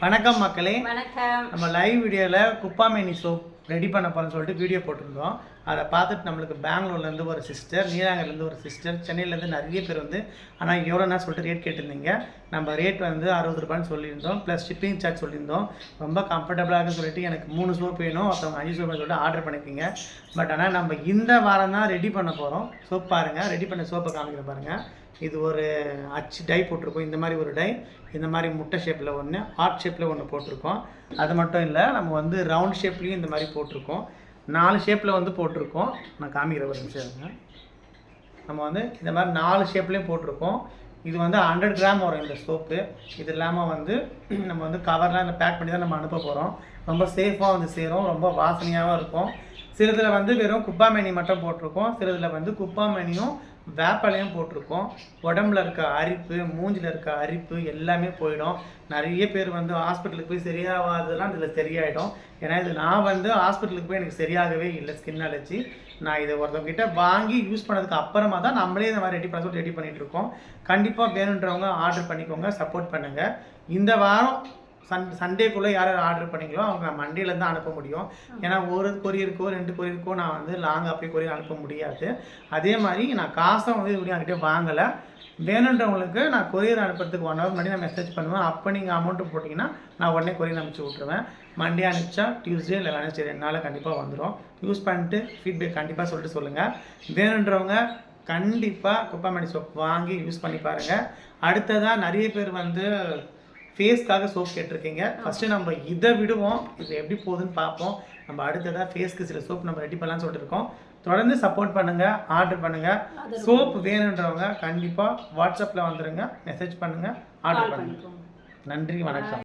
வணக்கம் மக்களே. வணக்கம். நம்ம லைவ் வீடியோவில் குப்பாமேனி சோப் ரெடி பண்ண போகிறோம்னு சொல்லிட்டு வீடியோ போட்டிருந்தோம். அதை பார்த்துட்டு நம்மளுக்கு பெங்களூர்லேருந்து ஒரு சிஸ்டர் நீலாங்கலேருந்து ஒரு சிஸ்டர் சென்னையிலேருந்து நிறைய பேர் வந்து ஆனால் எவ்வளோனா சொல்லிட்டு ரேட் கேட்டிருந்தீங்க. நம்ம ரேட் வந்து அறுபது ரூபான்னு சொல்லியிருந்தோம். ப்ளஸ் ஷிப்பிங் சார்ஜ் சொல்லியிருந்தோம். ரொம்ப கம்ஃபர்டபுளாக சொல்லிட்டு எனக்கு மூணு சோப் வேணும். ஒருத்தவங்க அஞ்சு சோப் சொல்லிட்டு ஆர்டர் பண்ணிருக்கீங்க. பட் ஆனால் நம்ம இந்த வாரம் தான் ரெடி பண்ண போகிறோம் சோப் பாருங்கள் ரெடி பண்ண சோப்பை காமிக்கிற பாருங்கள் இது ஒரு அச்சு டை போட்டிருக்கோம். இந்த மாதிரி ஒரு டை இந்த மாதிரி முட்டை ஷேப்பில் ஒன்று ஹார்ட் ஷேப்பில் ஒன்று போட்டிருக்கோம். அது மட்டும் இல்லை நம்ம வந்து ரவுண்ட் ஷேப்லேயும் இந்த மாதிரி போட்டிருக்கோம். நாலு ஷேப்பில் வந்து போட்டிருக்கோம். நான் காமிக்கிற ஒரு நிமிஷம் நம்ம வந்து இந்த மாதிரி நாலு ஷேப்லேயும் போட்டிருக்கோம். இது வந்து ஹண்ட்ரட் கிராம் வரும் இந்த சோப்பு இது இல்லாமல் வந்து நம்ம வந்து கவர்லாம் இந்த பேக் பண்ணி தான் நம்ம அனுப்ப போகிறோம் ரொம்ப சேஃபாக வந்து சேரும். ரொம்ப வாசனையாகவும் இருக்கும். சிலதில் வந்து வெறும் குப்பாமணி மட்டும் போட்டிருக்கோம். சிலதில் வந்து குப்பாமணியும் வேப்பலையும் போட்டிருக்கோம். உடம்புல இருக்க அரிப்பு மூஞ்சில் இருக்க அரிப்பு எல்லாமே போயிடும். நிறைய பேர் வந்து ஹாஸ்பிட்டலுக்கு போய் சரியாகாததெல்லாம் இதில் சரியாயிடும். ஏன்னா இது நான் வந்து ஹாஸ்பிட்டலுக்கு போய் எனக்கு சரியாகவே இல்லை ஸ்கின் அலர்ஜி. நான் இதை ஒருத்தவங்கிட்ட வாங்கி யூஸ் பண்ணதுக்கு அப்புறமா தான் நம்மளே இந்த மாதிரி ரெடி பண்ண சொல்லி ரெடி பண்ணிகிட்ருக்கோம் இருக்கோம். கண்டிப்பாக வேணுன்றவங்க ஆர்டர் பண்ணிக்கோங்க சப்போர்ட் பண்ணுங்கள் இந்த வாரம் சன் சண்டேக்குள்ளே யார் யார் ஆர்டர் பண்ணீங்களோ அவங்க நான் மண்டேலேருந்து அனுப்ப முடியும். ஏன்னா ஒரு கொரியருக்கோ ரெண்டு கொரியருக்கோ நான் வந்து லாங்காக போய் கொரியர் அனுப்ப முடியாது. அதே மாதிரி நான் காசும் வந்து இப்படி என்கிட்ட வாங்கலை. வேணுன்றவங்களுக்கு நான் கொரியர் அனுப்புறதுக்கு ஒன் ஹவர் முன்னாடி நான் மெசேஜ் பண்ணுவேன். அப்போ நீங்கள் அமௌண்ட்டு போட்டிங்கன்னா நான் உடனே கொரியர் அனுப்பிச்சி விட்ருவேன் மண்டே அனுப்பிச்சா டியூஸ்டே இல்லை வெனஸ்டே ரெண்டு நாள் கண்டிப்பாக வந்துடும் யூஸ் பண்ணிட்டு ஃபீட்பேக் கண்டிப்பாக சொல்லிட்டு சொல்லுங்கள் வேணுன்றவங்க கண்டிப்பாக குப்பாமணி சோப் வாங்கி யூஸ் பண்ணி பாருங்கள் அடுத்ததாக நிறைய பேர் வந்து ஃபேஸ்க்காக சோப் கேட்டிருக்கீங்க. ஃபஸ்ட்டு நம்ம இதை விடுவோம். இது எப்படி போகுதுன்னு பார்ப்போம். நம்ம அடுத்ததாக ஃபேஸ்க்கு சில சோப் நம்ம ரெடி பண்ணலாம்னு சொல்லிட்டு இருக்கோம். தொடர்ந்து சப்போர்ட் பண்ணுங்கள் ஆர்டர் பண்ணுங்கள் சோப் வேணுன்றவங்க கண்டிப்பாக வாட்ஸ்அப்பில் வந்துடுங்க மெசேஜ் பண்ணுங்கள் ஆர்டர் பண்ணுங்கள் நன்றி வணக்கம்.